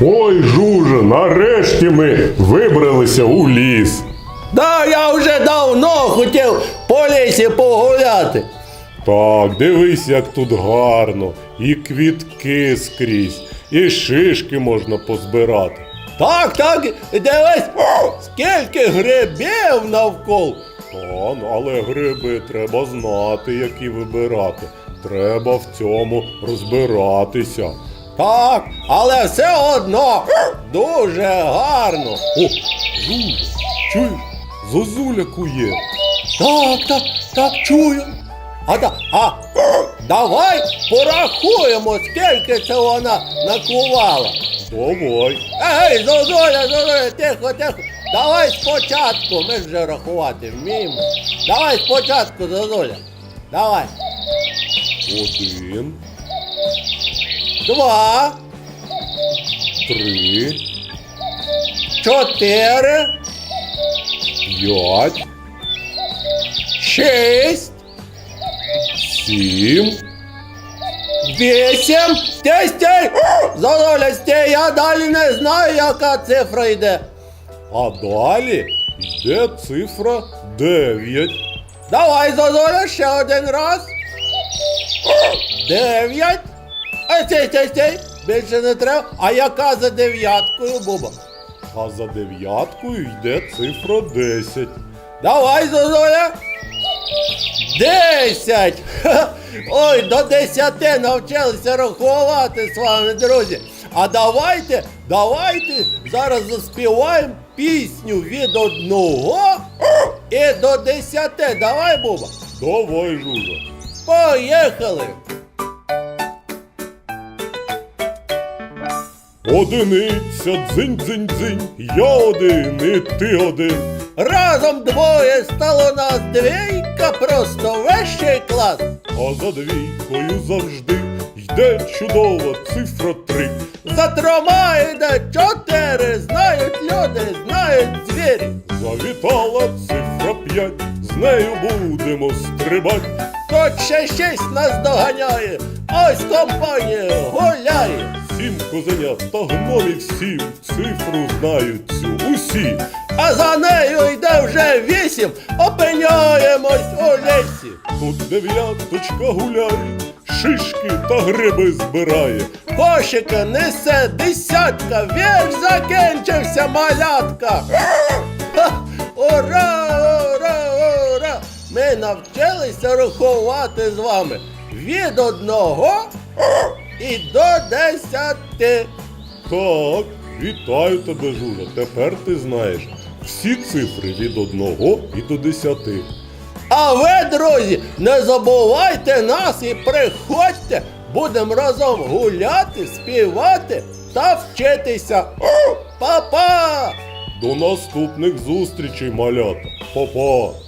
Ой, жуже, нарешті ми вибралися у ліс. Да, я вже давно хотів по лісі погуляти. Так, дивись, як тут гарно, і квітки скрізь, і шишки можна позбирати. Так, так, дивись, скільки грибів навколо. Та, але гриби треба знати, які вибирати. Треба в цьому розбиратися. Так, але все одно дуже гарно. О, Жужа, чуєш? Зозуля кує. Так, так, так, чую. А, да, а давай порахуємо, скільки це вона накувала. Давай. Ей, Зозуля, Зозуля, тихо, тихо. Давай спочатку, ми вже рахувати вміємо. Давай спочатку, Зозуля. Давай. Один, Два, три, чотири, п'ять, шість, сім. вісім. Стій! Зозуля, я далі не знаю, яка цифра йде. А далі йде цифра 9. Давай, Зозуля, ще один раз. Дев'ять. А стій, стій, стій. Більше не треба. А яка за дев'яткою, Буба? А за дев'яткою йде цифра 10. Давай, Зозуля. Десять. Ой, до десяти навчилися рахувати з вами, друзі. А давайте, давайте зараз заспіваємо пісню від одного і до десяти. Давай, Буба. Давай, Жужа. Поїхали! Одиниця, дзинь, дзинь, дзинь, я один і ти один. Разом двоє стало нас двійка, просто вищий клас. А за двійкою завжди йде чудова цифра три. За трьома йде чотири, знають люди, знають звірі. Завітала цифра п'ять, з нею будемо стрибать. Тут ще шість нас доганяє, ось компанія гуляє. Сім козенят та гномів сім, цифру знають цю усі. А за нею йде вже вісім, опиняємось у лісі. Тут дев'яточка гуляє, шишки та гриби збирає. Кошика несе десятка, вірш закінчився малятка. Ура, ура, ура! Ми навчилися рахувати з вами від одного і до десяти. Так, вітаю тебе, Жужа. Тепер ти знаєш всі цифри від одного і до десяти. А ви, друзі, не забувайте нас і приходьте. Будемо разом гуляти, співати та вчитися. Па-па! До наступних зустрічей, малята. Па-па!